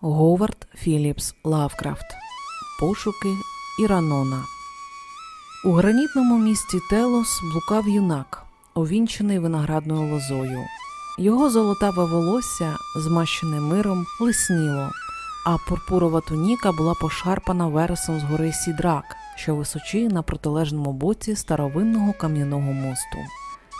Говард Філіпс Лавкрафт Пошуки Іранона У гранітному місті Телос блукав юнак, овінчений виноградною лозою. Його золотаве волосся, змащене миром, лисніло, а пурпурова туніка була пошарпана вересом з гори Сідрак, що височіє на протилежному боці старовинного кам'яного мосту.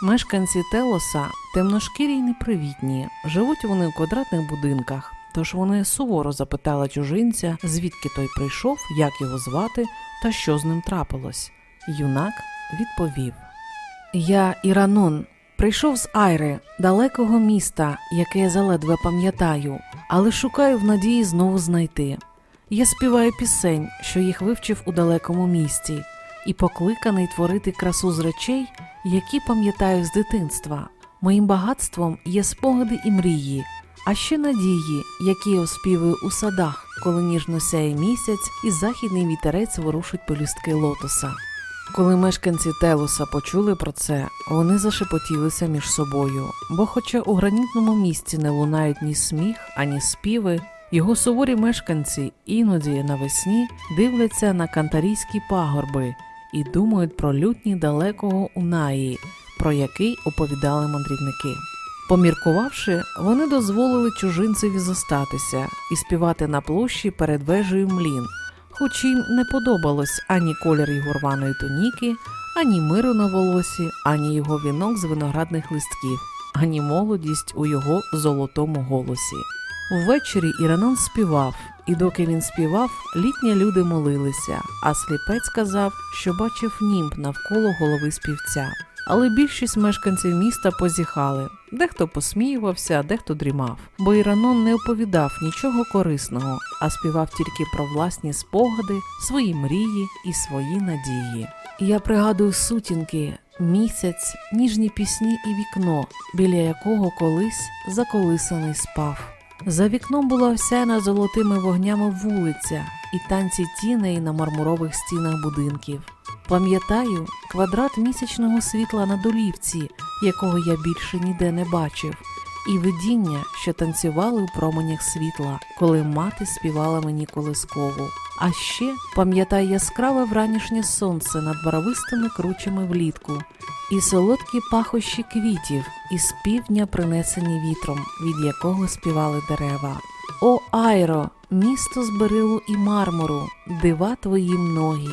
Мешканці Телоса темношкірі й непривітні, живуть вони в квадратних будинках, тож вони суворо запитали чужинця, звідки той прийшов, як його звати та що з ним трапилось. Юнак відповів: Я Іранон, прийшов з Айри, далекого міста, яке я заледве пам'ятаю, але шукаю в надії знову знайти. Я співаю пісень, що їх вивчив у далекому місті, і покликаний творити красу з речей, які пам'ятаю з дитинства. Моїм багатством є спогади і мрії, а ще надії, які я оспівую у садах, коли ніжно сяє місяць і західний вітерець ворушить пелюстки лотоса. Коли мешканці Телоса почули про це, вони зашепотілися між собою, бо, хоча у гранітному місці не лунають ні сміх, ані співи, його суворі мешканці іноді навесні дивляться на кантарійські пагорби і думають про лютні далекого Унаї, про який оповідали мандрівники. Поміркувавши, вони дозволили чужинцеві зостатися і співати на площі перед вежею млін, хоч їм не подобалось ані колір його рваної туніки, ані миру на волосі, ані його вінок з виноградних листків, ані молодість у його золотому голосі. Ввечері Іранон співав, і доки він співав, літні люди молилися, а сліпець сказав, що бачив німб навколо голови співця. Але більшість мешканців міста позіхали. Дехто посміювався, дехто дрімав, бо Іранон не оповідав нічого корисного, а співав тільки про власні спогади, свої мрії і свої надії. Я пригадую сутінки, місяць, ніжні пісні і вікно, біля якого колись заколисаний спав. За вікном була осяяна золотими вогнями вулиця і танці тіней на мармурових стінах будинків. Пам'ятаю квадрат місячного світла на долівці, якого я більше ніде не бачив, і видіння, що танцювали у променях світла, коли мати співала мені колискову. А ще пам'ятаю яскраве вранішнє сонце над барвистими кручами влітку, і солодкі пахощі квітів, із півдня принесені вітром, від якого співали дерева. О, Айро, місто з берилу і мармуру, дива твої многі.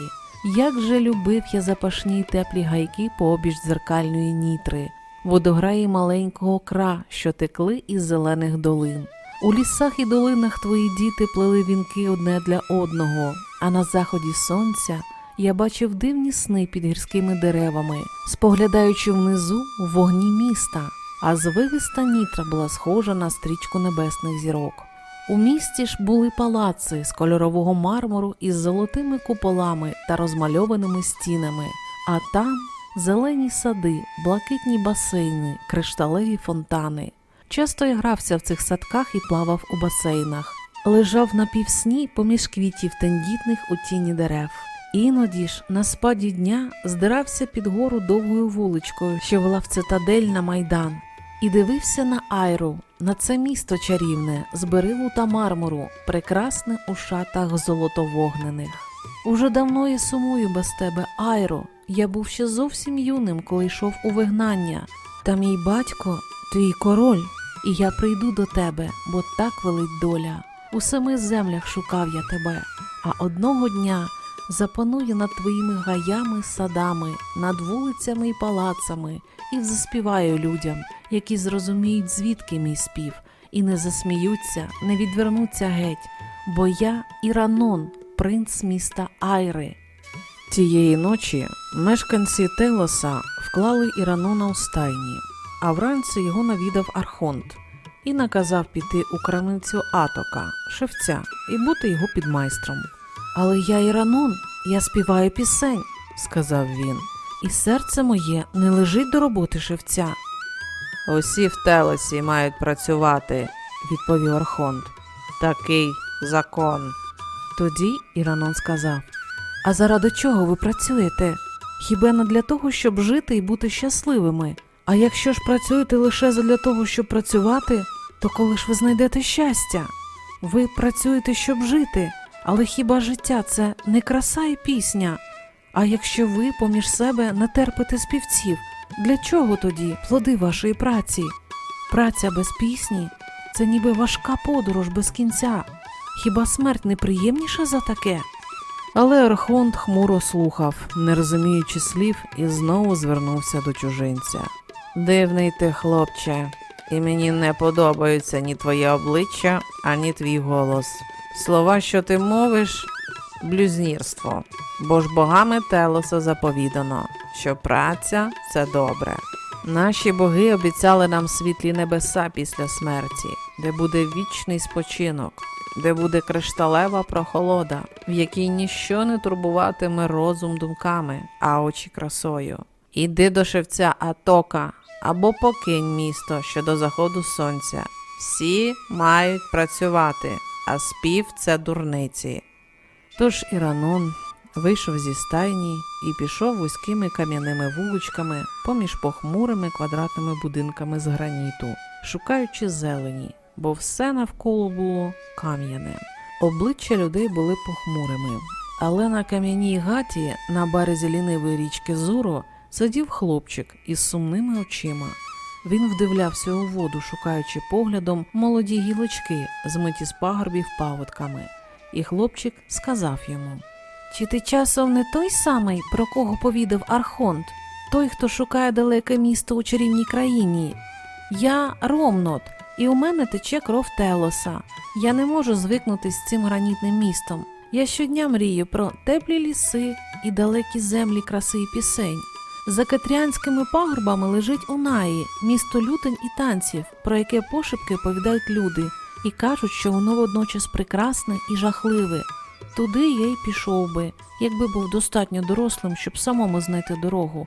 Як же любив я запашні й теплі гайки пообіч дзеркальної нітри, водограї маленького кра, що текли із зелених долин. У лісах і долинах твої діти плели вінки одне для одного, а на заході сонця я бачив дивні сни під гірськими деревами, споглядаючи внизу вогні міста, а звивиста нітра була схожа на стрічку небесних зірок. У місті ж були палаци з кольорового мармуру із золотими куполами та розмальованими стінами, а там зелені сади, блакитні басейни, кришталеві фонтани. Часто я грався в цих садках і плавав у басейнах, лежав на півсні поміж квітів тендітних у тіні дерев. Іноді ж на спаді дня здирався під гору довгою вуличкою, що вела в цитадель на майдан, і дивився на Айру, на це місто чарівне, з берилу та мармуру, прекрасне у шатах золотовогнених. Уже давно я сумую без тебе, Айро. Я був ще зовсім юним, коли йшов у вигнання. Та мій батько, твій король, і я прийду до тебе, бо так велить доля. У семи землях шукав я тебе, а одного дня запаную над твоїми гаями, садами, над вулицями і палацами, і заспіваю людям, які зрозуміють, звідки мій спів, і не засміються, не відвернуться геть, бо я Іранон, принц міста Айри. Тієї ночі мешканці Телоса вклали Іранона у стайні, а вранці його навідав Архонт і наказав піти у крамницю Атока, шевця, і бути його підмайстром. Але я Іранон, я співаю пісень, сказав він, і серце моє не лежить до роботи шевця. Усі в Телосі мають працювати, відповів Архонт. Такий закон. Тоді Іранон сказав: А заради чого ви працюєте? Хіба не для того, щоб жити і бути щасливими? А якщо ж працюєте лише для того, щоб працювати, то коли ж ви знайдете щастя? Ви працюєте, щоб жити, але хіба життя це не краса і пісня? А якщо ви поміж себе не терпите співців, для чого тоді плоди вашої праці? Праця без пісні це ніби важка подорож без кінця. Хіба смерть не приємніша за таке? Але Архонт хмуро слухав, не розуміючи слів, і знову звернувся до чужинця. Дивний ти, хлопче, і мені не подобаються ні твоє обличчя, ані твій голос. Слова, що ти мовиш, блюзнірство, бо ж богами Телоса заповідано, що праця це добре. Наші боги обіцяли нам світлі небеса після смерті, де буде вічний спочинок, де буде кришталева прохолода, в якій ніщо не турбуватиме розум думками, а очі красою. Іди до шевця Атока або покинь місто ще до заходу сонця. Всі мають працювати, а спів це дурниці. Тож Іранон вийшов зі стайні і пішов вузькими кам'яними вуличками поміж похмурими квадратними будинками з граніту, шукаючи зелені, бо все навколо було кам'яне. Обличчя людей були похмурими, але на кам'яній гаті на березі лінивої річки Зуро сидів хлопчик із сумними очима. Він вдивлявся у воду, шукаючи поглядом молоді гілочки, змиті з пагорбів паводками. І хлопчик сказав йому: Чи ти часом не той самий, про кого повідав Архонт, той, хто шукає далеке місто у чарівній країні? Я Ромнот, і у мене тече кров Телоса. Я не можу звикнути з цим гранітним містом. Я щодня мрію про теплі ліси і далекі землі краси і пісень. За Кетрянськими пагорбами лежить Унаї, місто лютень і танців, про яке пошепки повідають люди, і кажуть, що воно водночас прекрасне і жахливе. Туди я й пішов би, якби був достатньо дорослим, щоб самому знайти дорогу.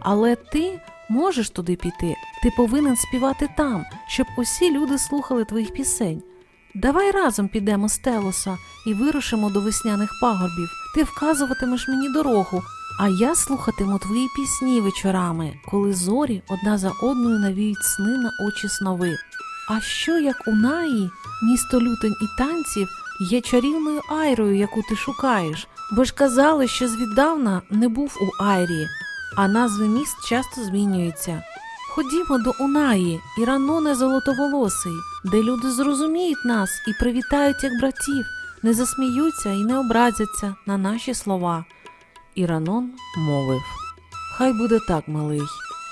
Але ти можеш туди піти, ти повинен співати там, щоб усі люди слухали твоїх пісень. Давай разом підемо з Телоса і вирушимо до весняних пагорбів. Ти вказуватимеш мені дорогу, а я слухатиму твої пісні вечорами, коли зорі одна за одною навіють сни на очі снови. А що як у Наї, місто лютень і танців, є чарівною айрою, яку ти шукаєш, бо ж казали, що звіддавна не був у Айрі, а назви міст часто змінюються. Ходімо до Унаї, Іраноне золотоволосий, де люди зрозуміють нас і привітають як братів, не засміються і не образяться на наші слова. Іранон мовив: Хай буде так, малий,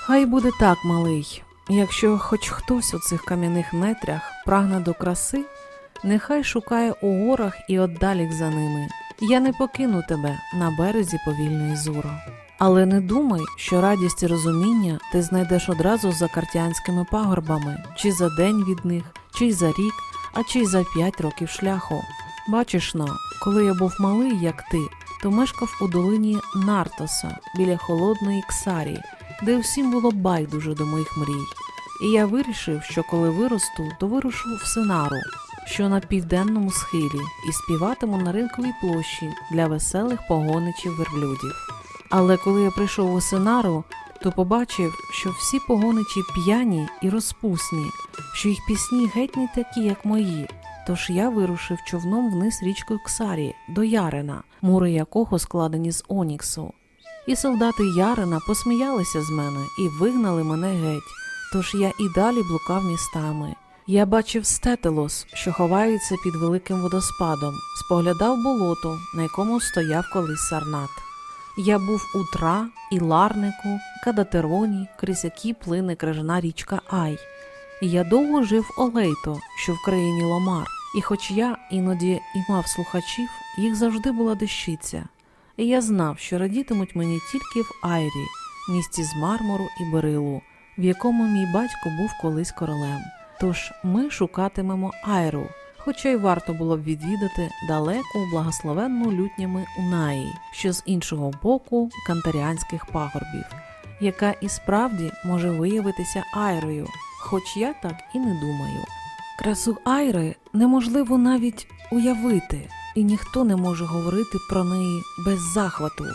хай буде так, малий. Якщо хоч хтось у цих кам'яних нетрях прагне до краси, нехай шукає у горах і отдалік за ними. Я не покину тебе на березі повільної зуро. Але не думай, що радість і розуміння ти знайдеш одразу за картянськими пагорбами, чи за день від них, чи й за рік, а чи й за п'ять років шляху. Бачиш но, коли я був малий, як ти, то мешкав у долині Нартоса біля холодної Ксарі, де всім було байдуже до моїх мрій. І я вирішив, що коли виросту, то вирушу в Синару, що на південному схилі, і співатиму на ринковій площі для веселих погоничів верблюдів. Але коли я прийшов у Синару, то побачив, що всі погоничі п'яні і розпусні, що їх пісні геть не такі, як мої. Тож я вирушив човном вниз річкою Ксарі до Ярина, мури якого складені з Оніксу. І солдати Ярина посміялися з мене і вигнали мене геть. Тож я і далі блукав містами. Я бачив стетелос, що ховається під великим водоспадом, споглядав болото, на якому стояв колись сарнат. Я був у Тра, і Ларнику, Кадатероні, крізь які плине крижана річка Ай. Я довго жив в Олейто, що в країні Ломар, і хоч я іноді і мав слухачів, їх завжди була дещиця. І я знав, що радітимуть мені тільки в Айрі, місті з мармуру і берилу, в якому мій батько був колись королем. Тож ми шукатимемо Айру, хоча й варто було б відвідати далеку благословенну лютнями Унаї, що з іншого боку кантаріанських пагорбів, яка і справді може виявитися Айрою, хоч я так і не думаю. Красу Айри неможливо навіть уявити, і ніхто не може говорити про неї без захвату.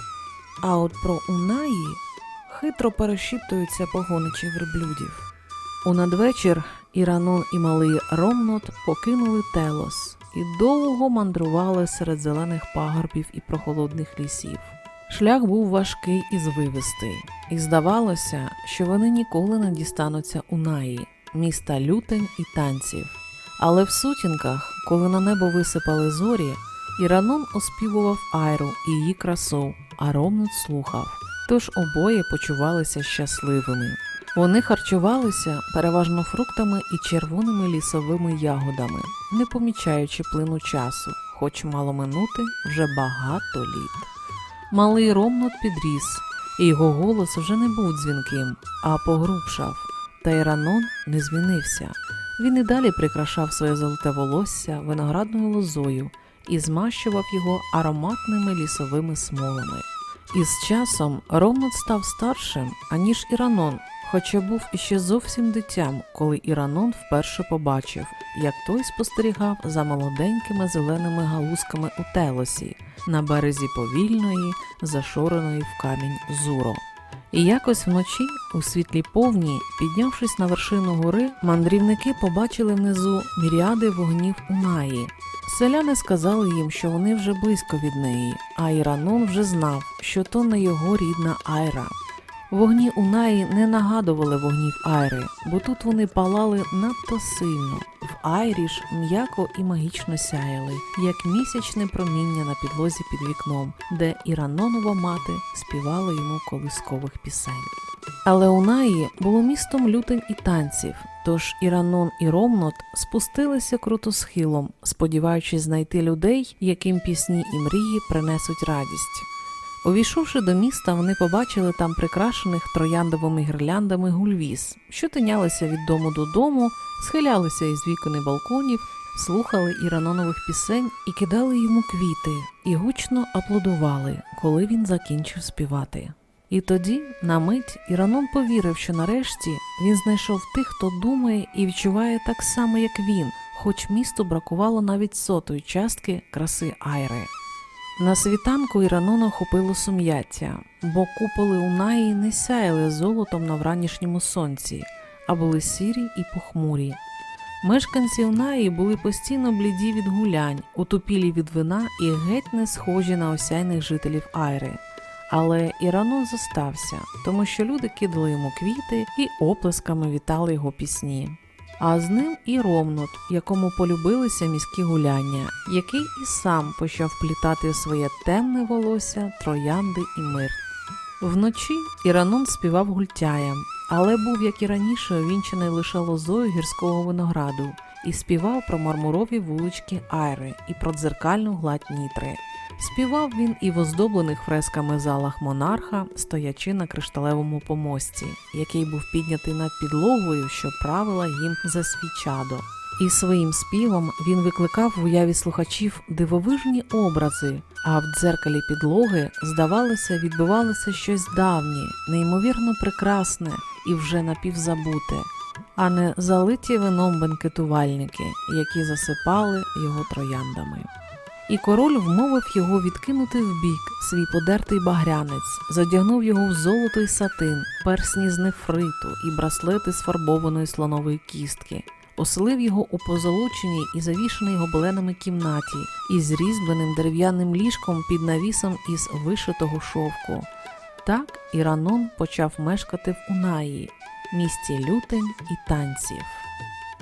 А от про Унаї хитро перешіптуються погоничі верблюдів. У надвечір Іранон і малий Ромнот покинули Телос і довго мандрували серед зелених пагорбів і прохолодних лісів. Шлях був важкий і звивистий, і здавалося, що вони ніколи не дістануться у Наї, міста лютень і танців. Але в сутінках, коли на небо висипали зорі, Іранон оспівував Айру і її красу, а Ромнут слухав. Тож обоє почувалися щасливими. Вони харчувалися переважно фруктами і червоними лісовими ягодами, не помічаючи плину часу, хоч мало минути вже багато літ. Малий Ромнот підріс, і його голос вже не був дзвінким, а погрубшав. Та Іранон не змінився. Він і далі прикрашав своє золоте волосся виноградною лозою і змащував його ароматними лісовими смолами. І з часом Ромнот став старшим, аніж Іранон, хоча був іще зовсім дитям, коли Іранон вперше побачив, як той спостерігав за молоденькими зеленими галузками у телосі на березі повільної, зашореної в камінь зуро. І якось вночі, у світлі повні, піднявшись на вершину гори, мандрівники побачили внизу міріади вогнів Унаї. Селяни сказали їм, що вони вже близько від неї, а Іранон вже знав, що то не його рідна Айра. Вогні Унаї не нагадували вогнів Айри, бо тут вони палали надто сильно. В Айрі ж м'яко і магічно сяяли, як місячне проміння на підлозі під вікном, де Іранонова мати співала йому колискових пісень. Але Унаї було містом лютень і танців, тож Іранон і Ромнот спустилися круто схилом, сподіваючись знайти людей, яким пісні і мрії принесуть радість. Увійшовши до міста, вони побачили там прикрашених трояндовими гірляндами гульвіз, що тинялися від дому до дому, схилялися із вікон і балконів, слухали іранонових пісень і кидали йому квіти, і гучно аплодували, коли він закінчив співати. І тоді, на мить, Іранон повірив, що нарешті він знайшов тих, хто думає і відчуває так само, як він, хоч місту бракувало навіть сотої частки краси Айри. На світанку Іранона охопило сум'яття, бо куполи Унаї не сяяли золотом на вранішньому сонці, а були сірі і похмурі. Мешканці Унаї були постійно бліді від гулянь, утупілі від вина і геть не схожі на осяйних жителів Айри. Але Іранон зостався, тому що люди кидали йому квіти і оплесками вітали його пісні. А з ним і Ромнут, якому полюбилися міські гуляння, який і сам почав плітати своє темне волосся, троянди і мир. Вночі Іранон співав гультяям, але був, як і раніше, увінчений лише лозою гірського винограду і співав про мармурові вулички Айри і про дзеркальну гладь Нітри. Співав він і в оздоблених фресками залах монарха, стоячи на кришталевому помості, який був піднятий над підлогою, що правила їм за свічадо. І своїм співом він викликав в уяві слухачів дивовижні образи, а в дзеркалі підлоги, здавалося, відбивалося щось давнє, неймовірно прекрасне і вже напівзабуте, а не залиті вином бенкетувальники, які засипали його трояндами. І король вмовив його відкинути вбік свій подертий багрянець, задягнув його в золото й сатин, персні з нефриту і браслети з фарбованої слонової кістки, оселив його у позолоченій і завішеній гобеленами кімнаті із різьбленим дерев'яним ліжком під навісом із вишитого шовку. Так Іранон почав мешкати в Унаї, місті лютень і танців.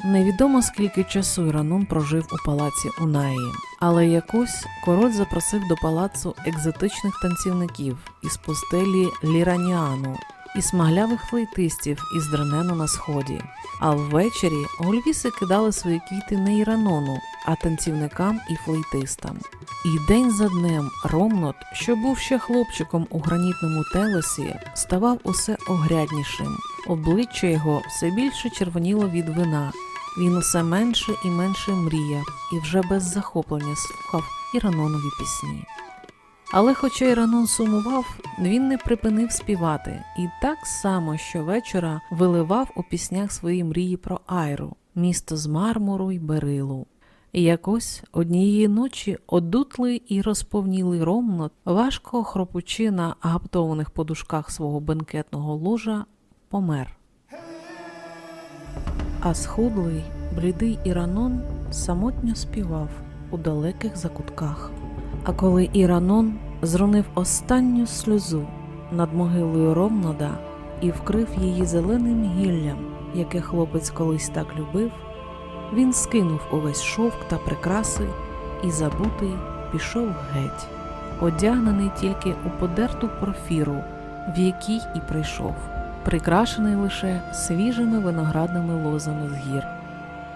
Невідомо скільки часу Іранун прожив у палаці Унаї, але якось король запросив до палацу екзотичних танцівників із пустелі Ліраніану і смаглявих флейтистів із Дренену на сході. А ввечері гульвіси кидали свої квіти не Іранону, а танцівникам і флейтистам. І день за днем Ромнот, що був ще хлопчиком у гранітному телосі, ставав усе огряднішим. Обличчя його все більше червоніло від вина. Він усе менше і менше мріяв і вже без захоплення слухав Іранонові пісні. Але хоча Іранон сумував, він не припинив співати і так само щовечора виливав у піснях свої мрії про Айру, місто з мармуру й берилу. І якось однієї ночі одутлий і розповнілий Ромнот, важко хропучи на гаптованих подушках свого бенкетного ложа, помер. А схудлий, блідий Іранон самотньо співав, у далеких закутках. А коли Іранон зронив останню сльозу над могилою Ромнода і вкрив її зеленим гіллям, яке хлопець колись так любив, він скинув увесь шовк та прикраси і забутий пішов геть, одягнений тільки у подерту порфіру, в якій і прийшов, прикрашений лише свіжими виноградними лозами з гір.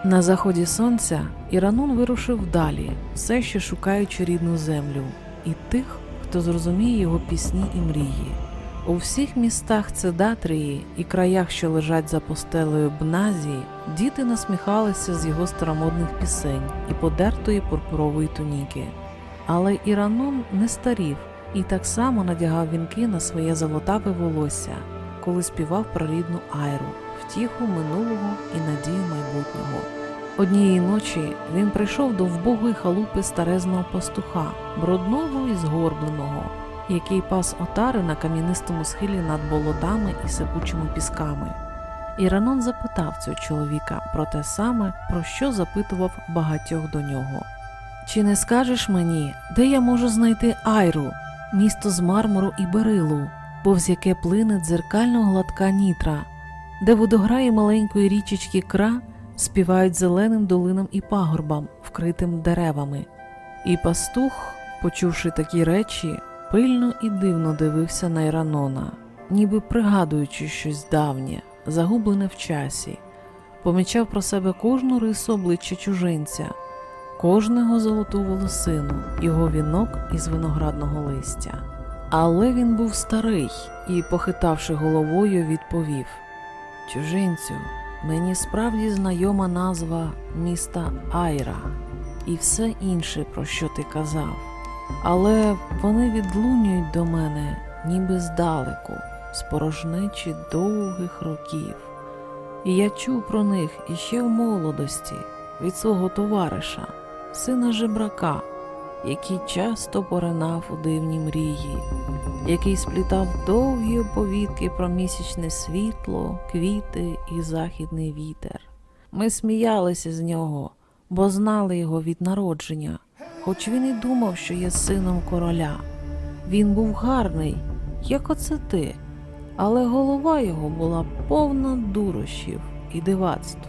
На заході сонця Іранун вирушив далі, все ще шукаючи рідну землю і тих, хто зрозуміє його пісні і мрії. У всіх містах Цедатрії і краях, що лежать за постелею Бназії, діти насміхалися з його старомодних пісень і подертої пурпурової туніки. Але Іранун не старів і так само надягав вінки на своє золотаве волосся, коли співав про рідну Айру, втіху минулого і надію майбутнього. Однієї ночі він прийшов до вбогої халупи старезного пастуха, брудного і згорбленого, який пас отари на кам'янистому схилі над болотами і сипучими пісками. Іранон запитав цього чоловіка про те саме, про що запитував багатьох до нього. Чи не скажеш мені, де я можу знайти Айру, місто з мармуру і берилу, повз яке плине дзеркально гладка нітра, де водограї маленької річечки кра співають зеленим долинам і пагорбам, вкритим деревами. І пастух, почувши такі речі, пильно і дивно дивився на Іранона, ніби пригадуючи щось давнє, загублене в часі, помічав про себе кожну рису обличчя чужинця, кожного золоту волосину, його вінок із виноградного листя. Але він був старий і, похитавши головою, відповів Чужинцю, мені справді знайома назва міста Айра і все інше, про що ти казав. Але вони відлунюють до мене, ніби здалеку, з порожнечі довгих років. І я чув про них іще в молодості від свого товариша, сина жебрака, який часто поринав у дивні мрії, який сплітав довгі оповідки про місячне світло, квіти і західний вітер. Ми сміялися з нього, бо знали його від народження, хоч він і думав, що є сином короля. Він був гарний, як оце ти, але голова його була повна дурощів і дивацтв.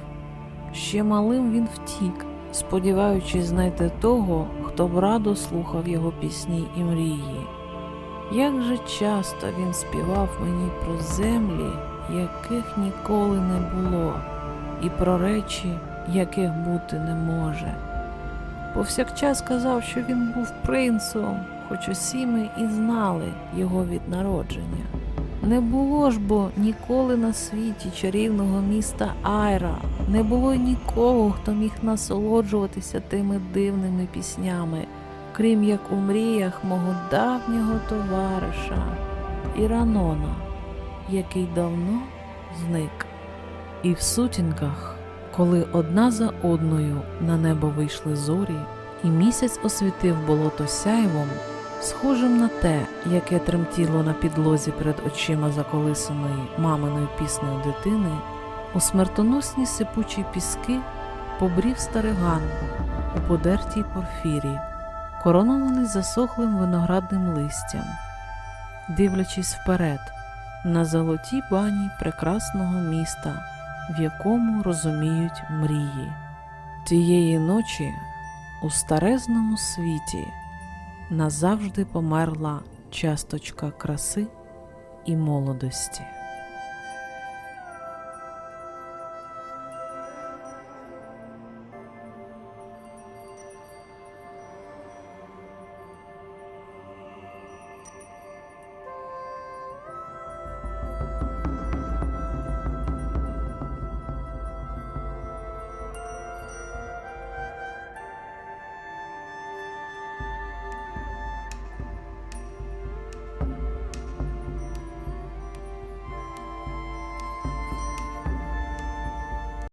Ще малим він втік, сподіваючись знайти того, хто б радо слухав його пісні і мрії. Як же часто він співав мені про землі, яких ніколи не було, і про речі, яких бути не може. Повсякчас казав, що він був принцем, хоч усі ми і знали його від народження. Не було ж бо ніколи на світі чарівного міста Айра, не було нікого, хто міг насолоджуватися тими дивними піснями, крім як у мріях мого давнього товариша Іранона, який давно зник. І в сутінках, коли одна за одною на небо вийшли зорі, і місяць освітив болото сяйвом, схожим на те, яке тремтіло на підлозі перед очима заколисаної маминою піснею дитини, у смертоносні сипучі піски побрів стариган у подертій порфірі, коронований засохлим виноградним листям, дивлячись вперед на золоті бані прекрасного міста, в якому розуміють мрії. Тієї ночі у старезному світі назавжди померла часточка краси і молодості.